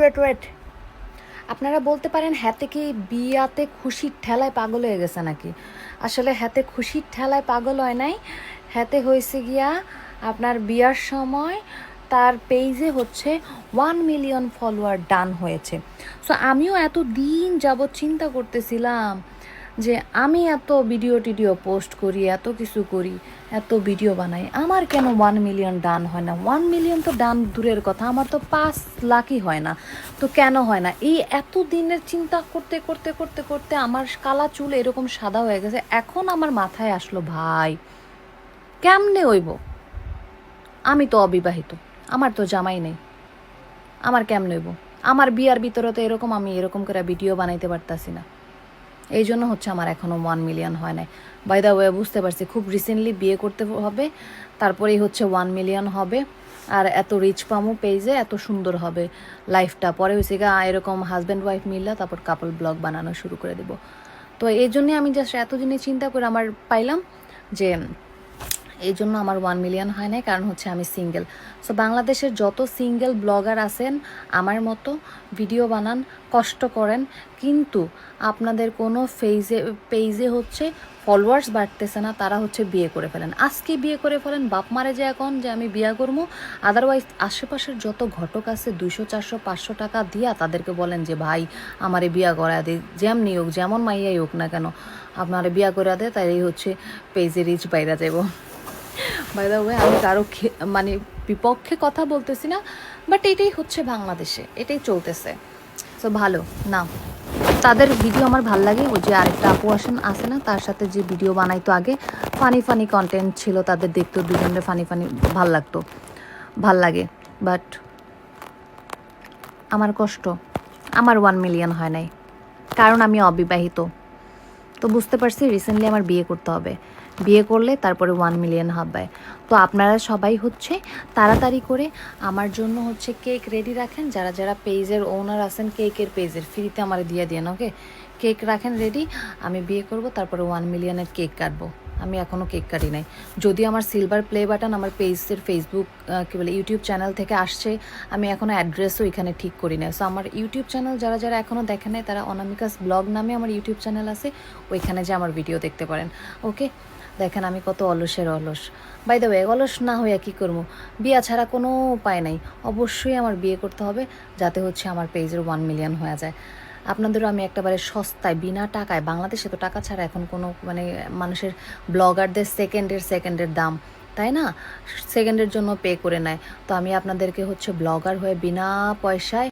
Wait wait wait আপনারা বলতে পারেন হ্যাতে কি বিয়াতে খুশির ঠেলায় পাগল হয়ে গেছে নাকি? আসলে হ্যাতে খুশির ঠেলায় পাগল হয় নাই। হ্যাতে হয়েছে গিয়া আপনার বিয়ার সময় তার পেজে হচ্ছে ওয়ান মিলিয়ন ফলোয়ার ডান হয়েছে। সো আমিও এত দিন যাবৎ চিন্তা করতেছিলাম যে আমি এত ভিডিও টিডিও পোস্ট করি, এত কিছু করি, এত ভিডিও বানাই, আমার কেন ওয়ান মিলিয়ন ডান হয় না? ওয়ান মিলিয়ন তো ডান দূরের কথা, আমার তো পাঁচ লাখই হয় না। তো কেন হয় না? এই এত দিনের চিন্তা করতে করতে করতে করতে আমার কালা চুল এরকম সাদা হয়ে গেছে, এখন আমার মাথায় আসলো, ভাই, কেমনে হইব? আমি তো অবিবাহিত, আমার তো জামাই নেই, আমার কেমনে হইব? আমার বিয়ার ভিতরে তো এরকম আমি এরকম করে ভিডিও বানাইতে পারতাছি না। এই জন্য হচ্ছে আমার এখনও ওয়ান মিলিয়ন হয় নাই। বাই দা ওয়ে বুঝতে পারছি, খুব রিসেন্টলি বিয়ে করতে হবে, তারপরেই হচ্ছে ওয়ান মিলিয়ন হবে, আর এত রিচ পামো পেজে এত সুন্দর হবে লাইফটা পরে হয়েছে গা এরকম হাজব্যান্ড ওয়াইফ মিললা তারপর কাপল ব্লগ বানানো শুরু করে দেব। তো এই জন্যে আমি জাস্ট এত এতদিনে চিন্তা করে আমার পাইলাম যে এই জন্য আমার ওয়ান মিলিয়ন হয় নাই, কারণ হচ্ছে আমি সিঙ্গেল সো বাংলাদেশের যত সিঙ্গেল ব্লগার আছেন, আমার মতো ভিডিও বানান, কষ্ট করেন, কিন্তু আপনাদের কোনো ফেজে পেজে হচ্ছে ফলোয়ার্স বাড়তেছে না, তারা হচ্ছে বিয়ে করে ফেলেন। আজকে বিয়ে করে ফেলেন, বাপ মারে যে এখন যে আমি বিয়ে করব আদারওয়াইজ আশেপাশের যত ঘটক আছে, দুইশো, চারশো, পাঁচশো টাকা দিয়া তাদেরকে বলেন যে, ভাই, আমারে বিয়া করা দে, যেমনি হোক, যেমন মাইয়াই হোক না কেন, আপনারে বিয়া করে দে তাই হচ্ছে পেজে রিচ বাইরা যাব বাই দ্য ওয়ে আমি কারও মানে বিপক্ষে কথা বলতেছি না বাট এটাই হচ্ছে বাংলাদেশে, এটাই চলতেছে। তো ভালো, না। তাদের ভিডিও আমার ভালো লাগে, ওই যে আরেকটা আপু আসেন আসে না, তার সাথে যে ভিডিও বানাইতো আগে ফানি ফানি কন্টেন্ট ছিল তাদের দেখতো, দুজনের ফানি ফানি ভালো লাগতো, ভালো লাগে বাট আমার কষ্ট, আমার ওয়ান মিলিয়ন হয় নাই, কারণ আমি অবিবাহিত। তো বুঝতে পারছি রিসেন্টলি আমার বিয়ে করতে হবে। বিয়ে করলে তারপরে ওয়ান মিলিয়ন হবে তো আপনারা সবাই হচ্ছে তাড়াতাড়ি করে আমার জন্য হচ্ছে কেক রেডি রাখেন। যারা যারা পেজের ওনার আছেন কেকের পেজের ফ্রিতে আমার দিয়ে দিয়েন ওকে কেক রাখেন রেডি আমি বিয়ে করব, তারপরে ওয়ান মিলিয়নের কেক কাটবো। আমি এখনও কেক কাটি নাই। যদি আমার সিলভার প্লে বাটন আমার পেজের ফেসবুক কী বলে ইউটিউব চ্যানেল থেকে আসছে, আমি এখনও অ্যাড্রেসও এখানে ঠিক করি না সো আমার ইউটিউব চ্যানেল যারা যারা এখনও দেখে নেয় তারা অনামিকাস ব্লগ নামে আমার ইউটিউব চ্যানেল আছে, ওইখানে যে আমার ভিডিও দেখতে পারেন। ওকে দেখেন আমি কত অলসের অলস। বাই দ্য ওয়ে অলস না হইয়া কী করব? বিয়া ছাড়া কোনো উপায় নাই। অবশ্যই আমার বিয়ে করতে হবে, যাতে হচ্ছে আমার পেজের ওয়ান মিলিয়ন হয়ে যায়। আপনাদেরও আমি একটাবারে সস্তায়, বিনা টাকায়, বাংলাদেশে তো টাকা ছাড়া এখন কোনো মানে মানুষের ব্লগারদের সেকেন্ডের সেকেন্ডের দাম, তাই না? সেকেন্ডের জন্য পে করে নেয়। তো আমি আপনাদেরকে হচ্ছে ব্লগার হয়ে বিনা পয়সায়